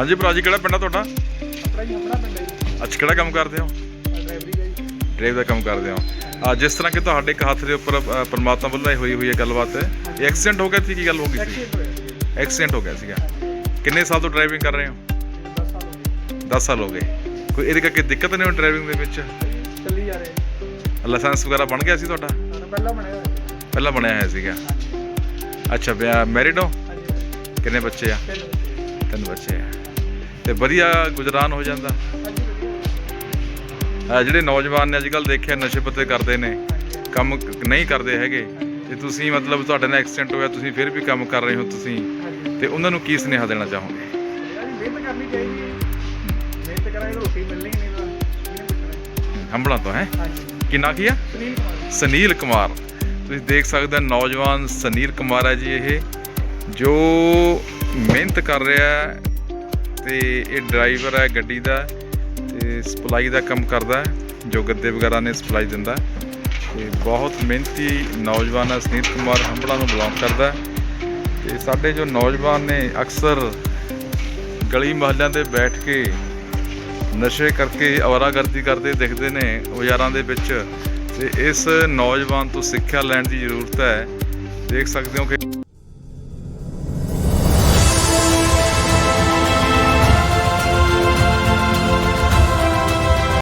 ਹਾਂਜੀ ਭਰਾ ਜੀ ਕਿਹੜਾ ਪਿੰਡ ਆ ਤੁਹਾਡਾ? ਆਪਣਾ ਹੀ ਆਪਣਾ ਪਿੰਡ ਹੈ ਜੀ। ਅੱਛਾ ਕਿਹੜਾ ਕੰਮ ਕਰਦੇ ਹੋ? ਡਰਾਈਵਰੀ ਦਾ ਜੀ। ਡਰਾਈਵ ਦਾ ਕੰਮ ਕਰਦੇ ਹੋ। ਆ ਜਿਸ ਤਰ੍ਹਾਂ ਕਿ ਤੁਹਾਡੇ ਇੱਕ ਹੱਥ ਦੇ ਉੱਪਰ ਪ੍ਰਮਾਤਮਾ ਵੱਲੋਂ ਇਹ ਹੋਈ ਹੋਈ ਹੈ ਗੱਲਬਾਤ। ਇਹ ਐਕਸੀਡੈਂਟ ਹੋ ਗਿਆ ਸੀ ਕੀ ਗੱਲ ਹੋ ਗਈ ਸੀ? ਐਕਸੀਡੈਂਟ ਹੋ ਗਿਆ ਸੀਗਾ। ਕਿੰਨੇ ਸਾਲ ਤੋਂ ਡਰਾਈਵਿੰਗ ਕਰ ਰਹੇ ਹੋ? 10 ਸਾਲ ਹੋ ਗਏ। 10 ਸਾਲ ਹੋ ਗਏ। ਕੋਈ ਇਹਦੇ ਕਰਕੇ ਦਿੱਕਤ ਨਹੀਂ ਹੋਈ ਡਰਾਈਵਿੰਗ ਦੇ ਵਿੱਚ? ਚੱਲੀ ਜਾ ਰਹੇ। ਲਾਇਸੈਂਸ ਵਗੈਰਾ ਬਣ ਗਿਆ ਸੀ ਤੁਹਾਡਾ? ਪਹਿਲਾਂ ਬਣਿਆ ਹੋਇਆ। ਪਹਿਲਾਂ ਬਣਿਆ ਹੋਇਆ ਸੀਗਾ। ਅੱਛਾ ਮੈਰਿਡ ਹੋ? ਕਿੰਨੇ ਬੱਚੇ ਆ। ਤਿੰਨ ਬੱਚੇ ਆ। ਤੇ ਵਧੀਆ ਗੁਜ਼ਰਾਨ ਹੋ ਜਾਂਦਾ। ਆ ਜਿਹੜੇ ਨੌਜਵਾਨ ਨੇ ਅੱਜ ਕੱਲ ਦੇਖਿਆ ਨਸ਼ੇ ਪੱਤੇ ਕਰਦੇ ਨੇ ਕੰਮ ਨਹੀਂ ਕਰਦੇ ਹੈਗੇ ਤੇ ਤੁਸੀਂ ਮਤਲਬ ਤੁਹਾਡੇ ਨਾਲ ਐਕਸੀਡੈਂਟ ਹੋਇਆ ਤੁਸੀਂ ਫਿਰ ਵੀ ਕੰਮ ਕਰ ਰਹੇ ਹੋ ਤੁਸੀਂ ਤੇ ਉਹਨਾਂ ਨੂੰ ਕੀ ਸੁਨੇਹਾ ਦੇਣਾ ਚਾਹੋਗੇ? ਮਿਹਨਤ ਕਰਨੀ ਚਾਹੀਦੀ ਹੈ। ਮਿਹਨਤ ਕਰਾਂਗੇ ਤਾਂ ਰੋਟੀ ਮਿਲਣੀ ਨਹੀਂ ਤਾਂ ਕਿਹਨੇ ਪੁੱਛਣਾ? ਹੰਬਲਾਂ ਤੋਂ ਹੈ? ਹਾਂਜੀ। ਕਿੰਨਾ ਕੀ ਆ? ਸੁਨੀਲ ਕੁਮਾਰ। ਸਨੀਲ ਕੁਮਾਰ। ਤੁਸੀਂ ਦੇਖ ਸਕਦੇ ਹੋ ਨੌਜਵਾਨ ਸਨੀਲ ਕੁਮਾਰ ਹੈ ਜੀ ਇਹ ਜੋ ਮਿਹਨਤ ਕਰ ਰਿਹਾ ਹੈ ਤੇ ਇਹ ਡਰਾਈਵਰ ਹੈ ਗੱਡੀ ਦਾ ਤੇ ਸਪਲਾਈ ਦਾ ਕੰਮ ਕਰਦਾ ਜੋ ਗੱਦੇ ਵਗੈਰਾ ਨੇ ਸਪਲਾਈ ਦਿੰਦਾ ਹੈ। ਤੇ ਬਹੁਤ ਮਿਹਨਤੀ ਨੌਜਵਾਨ ਹੈ, ਸਨੀਲ ਕੁਮਾਰ ਹੰਬੜਾ ਨੂੰ ਬਿਲੋਂਗ ਕਰਦਾ ਹੈ। ਤੇ ਸਾਡੇ ਜੋ ਨੌਜਵਾਨ ਨੇ ਅਕਸਰ ਗਲੀ ਮੁਹੱਲਿਆਂ ਤੇ ਬੈਠ ਕੇ ਨਸ਼ੇ ਕਰਕੇ ਅਵਾਰਾਗਰਦੀ ਕਰਦੇ ਦਿਖਦੇ ਨੇ ਬਾਜ਼ਾਰਾਂ ਦੇ ਵਿੱਚ ਤੇ ਇਸ ਨੌਜਵਾਨ ਤੋਂ ਸਿੱਖਿਆ ਲੈਣ ਦੀ ਜ਼ਰੂਰਤ ਹੈ ਦੇਖ ਸਕਦੇ ਹੋ ਕਿ